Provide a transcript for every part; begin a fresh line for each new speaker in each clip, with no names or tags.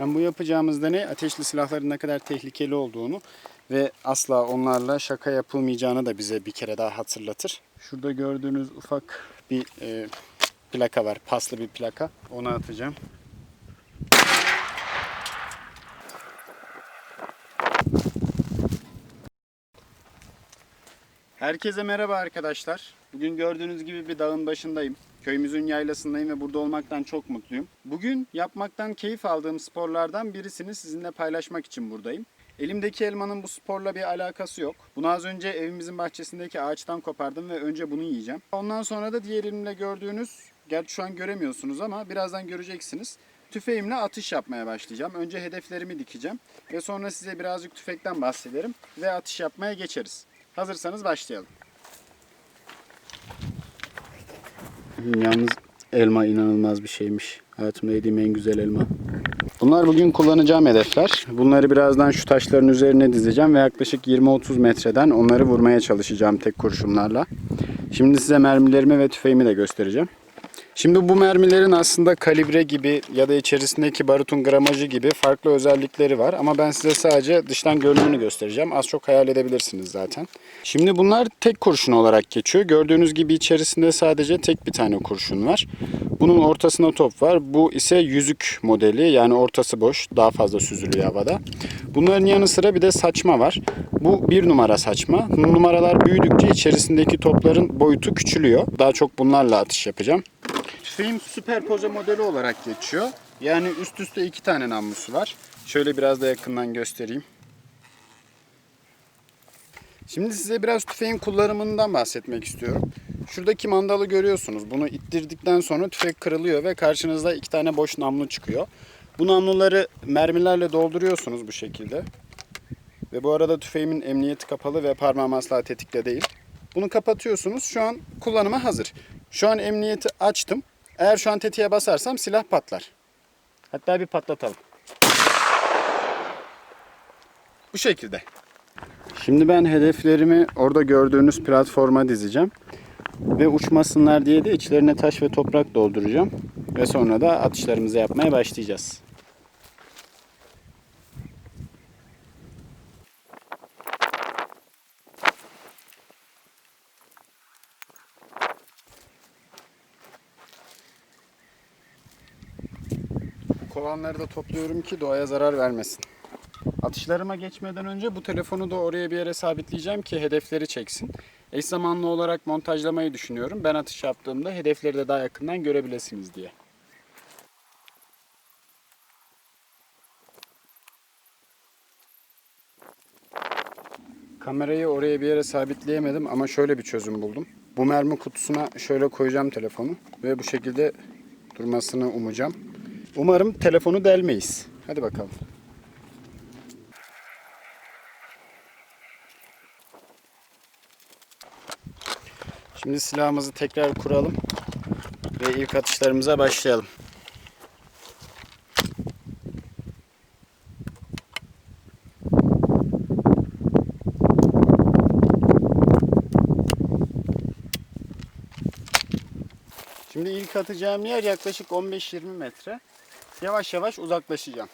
Ben bu yapacağımız deney ateşli silahların ne kadar tehlikeli olduğunu ve asla onlarla şaka yapılmayacağını da bize bir kere daha hatırlatır. Şurada gördüğünüz ufak bir e, plaka var. Paslı bir plaka. Onu atacağım. Herkese merhaba arkadaşlar. Bugün gördüğünüz gibi bir dağın başındayım. Köyümüzün yaylasındayım ve burada olmaktan çok mutluyum. Bugün yapmaktan keyif aldığım sporlardan birisini sizinle paylaşmak için buradayım. Elimdeki elmanın bu sporla bir alakası yok. Bunu az önce evimizin bahçesindeki ağaçtan kopardım ve önce bunu yiyeceğim. Ondan sonra da diğer elimle gördüğünüz, gerçi şu an göremiyorsunuz ama birazdan göreceksiniz. Tüfeğimle atış yapmaya başlayacağım. Önce hedeflerimi dikeceğim ve sonra size birazcık tüfekten bahsederim ve atış yapmaya geçeriz. Hazırsanız başlayalım. Yalnız elma inanılmaz bir şeymiş. Hayatımda yediğim en güzel elma. Bunlar bugün kullanacağım hedefler. Bunları birazdan şu taşların üzerine dizeceğim ve yaklaşık 20-30 metreden onları vurmaya çalışacağım tek kurşunlarla. Şimdi size mermilerimi ve tüfeğimi de göstereceğim. Şimdi bu mermilerin aslında kalibre gibi ya da içerisindeki barutun gramajı gibi farklı özellikleri var. Ama ben size sadece dıştan görünümünü göstereceğim. Az çok hayal edebilirsiniz zaten. Şimdi bunlar tek kurşun olarak geçiyor. Gördüğünüz gibi içerisinde sadece tek bir tane kurşun var. Bunun ortasında top var. Bu ise yüzük modeli yani ortası boş. Daha fazla süzülüyor havada. Bunların yanı sıra bir de saçma var. Bu bir numara saçma. Numaralar büyüdükçe içerisindeki topların boyutu küçülüyor. Daha çok bunlarla atış yapacağım. Tüfeğim süperpoze modeli olarak geçiyor. Yani üst üste iki tane namlusu var. Şöyle biraz da yakından göstereyim. Şimdi size biraz tüfeğin kullanımından bahsetmek istiyorum. Şuradaki mandalı görüyorsunuz. Bunu ittirdikten sonra tüfek kırılıyor ve karşınızda iki tane boş namlu çıkıyor. Bu namluları mermilerle dolduruyorsunuz bu şekilde. Ve bu arada tüfeğimin emniyeti kapalı ve parmağım asla tetikte değil. Bunu kapatıyorsunuz. Şu an kullanıma hazır. Şu an emniyeti açtım. Eğer şu an tetiğe basarsam silah patlar. Hatta bir patlatalım. Bu şekilde. Şimdi ben hedeflerimi orada gördüğünüz platforma dizeceğim. Ve uçmasınlar diye de içlerine taş ve toprak dolduracağım. Ve sonra da atışlarımızı yapmaya başlayacağız. Kovanları da topluyorum ki doğaya zarar vermesin. Atışlarıma geçmeden önce bu telefonu da oraya bir yere sabitleyeceğim ki hedefleri çeksin. Eş zamanlı olarak montajlamayı düşünüyorum. Ben atış yaptığımda hedefleri de daha yakından görebilirsiniz diye. Kamerayı oraya bir yere sabitleyemedim ama şöyle bir çözüm buldum. Bu mermi kutusuna şöyle koyacağım telefonu ve bu şekilde durmasını umacağım. Umarım telefonu delmeyiz. Hadi bakalım. Şimdi silahımızı tekrar kuralım ve ilk atışlarımıza başlayalım. Şimdi ilk atacağım yer yaklaşık 15-20 metre. Yavaş yavaş uzaklaşacağım.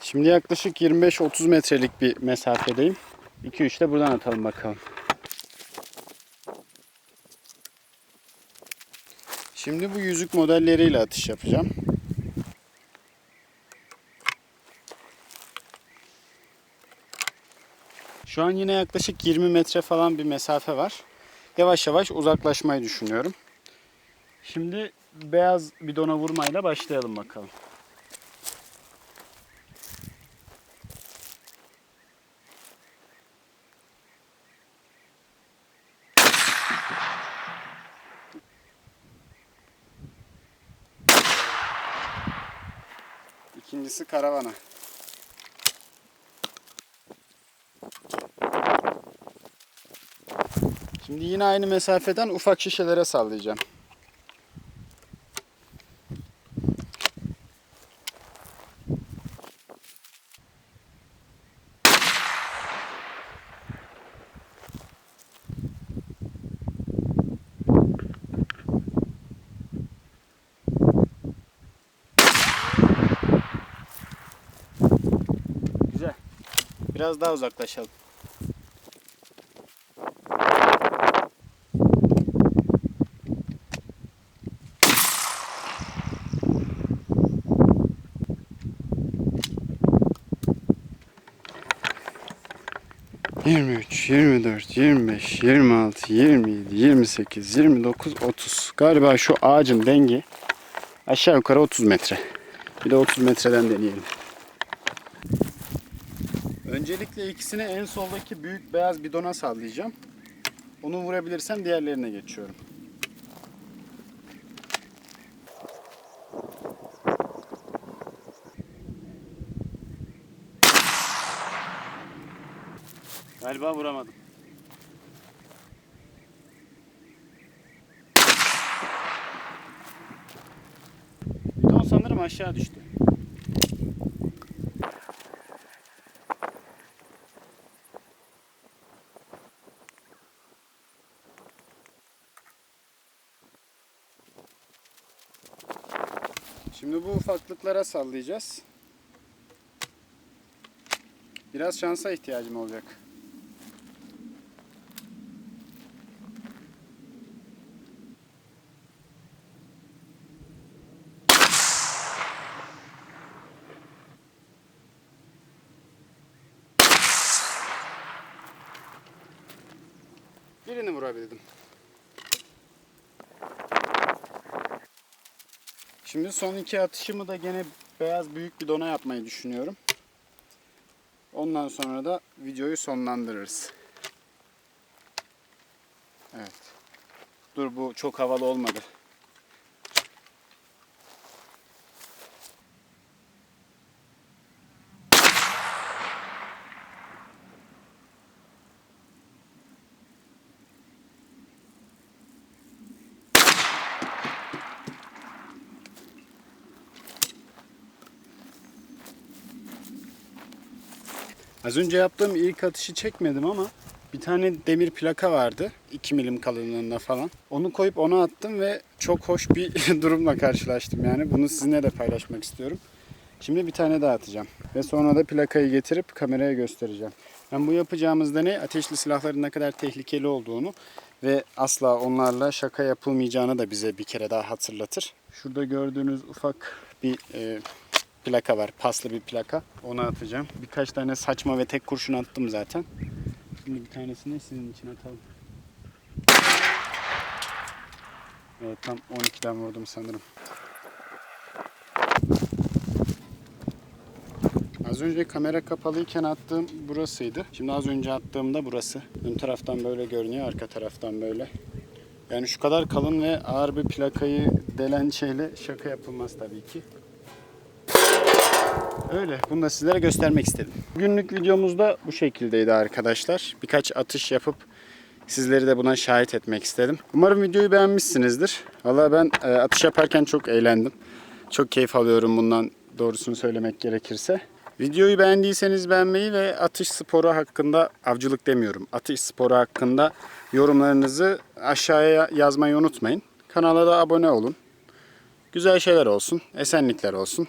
Şimdi yaklaşık 25-30 metrelik bir mesafedeyim. 2-3 de buradan atalım bakalım. Şimdi bu yüzük modelleriyle atış yapacağım. Şu an yine yaklaşık 20 metre falan bir mesafe var. Yavaş yavaş uzaklaşmayı düşünüyorum. Şimdi beyaz bidona vurmayla başlayalım bakalım. İkincisi karavana. Şimdi yine aynı mesafeden ufak şişelere sallayacağım. Biraz daha uzaklaşalım. Yirmi üç, yirmi dört, yirmi beş, yirmi altı, yirmi yedi, yirmi sekiz, yirmi dokuz, otuz. Galiba şu ağacın dengi aşağı yukarı 30 metre. Bir de 30 metreden deneyelim. Öncelikle ikisini en soldaki büyük beyaz bidona sallayacağım. Onu vurabilirsem diğerlerine geçiyorum. Galiba vuramadım. Bidon sanırım aşağı düştü. Bu ufaklıklara sallayacağız. Biraz şansa ihtiyacım olacak. Birini vurabildim. Şimdi son iki atışımı da gene beyaz büyük bir dona yapmayı düşünüyorum. Ondan sonra da videoyu sonlandırırız. Evet. Dur bu çok havalı olmadı. Az önce yaptığım ilk atışı çekmedim ama bir tane demir plaka vardı. 2 milim kalınlığında falan. Onu koyup ona attım ve çok hoş bir durumla karşılaştım yani. Bunu sizinle de paylaşmak istiyorum. Şimdi bir tane daha atacağım. Ve sonra da plakayı getirip kameraya göstereceğim. Ben bu yapacağımızda ne? Ateşli silahların ne kadar tehlikeli olduğunu ve asla onlarla şaka yapılmayacağını da bize bir kere daha hatırlatır. Şurada gördüğünüz ufak bir e, plaka var. Paslı bir plaka. Onu atacağım. Birkaç tane saçma ve tek kurşun attım zaten. Şimdi bir tanesini sizin için atalım. Evet tam 12'den vurdum sanırım. Az önce kamera kapalıyken attığım burasıydı. Şimdi az önce attığımda burası. Ön taraftan böyle görünüyor, arka taraftan böyle. Yani şu kadar kalın ve ağır bir plakayı delen şeyle şaka yapılmaz tabii ki. Öyle. Bunu da sizlere göstermek istedim. Günlük videomuz da bu şekildeydi arkadaşlar. Birkaç atış yapıp sizleri de buna şahit etmek istedim. Umarım videoyu beğenmişsinizdir. Valla ben e, atış yaparken çok eğlendim. Çok keyif alıyorum bundan doğrusunu söylemek gerekirse. Videoyu beğendiyseniz beğenmeyi ve atış sporu hakkında, avcılık demiyorum, atış sporu hakkında yorumlarınızı aşağıya yazmayı unutmayın. Kanala da abone olun. Güzel şeyler olsun, esenlikler olsun.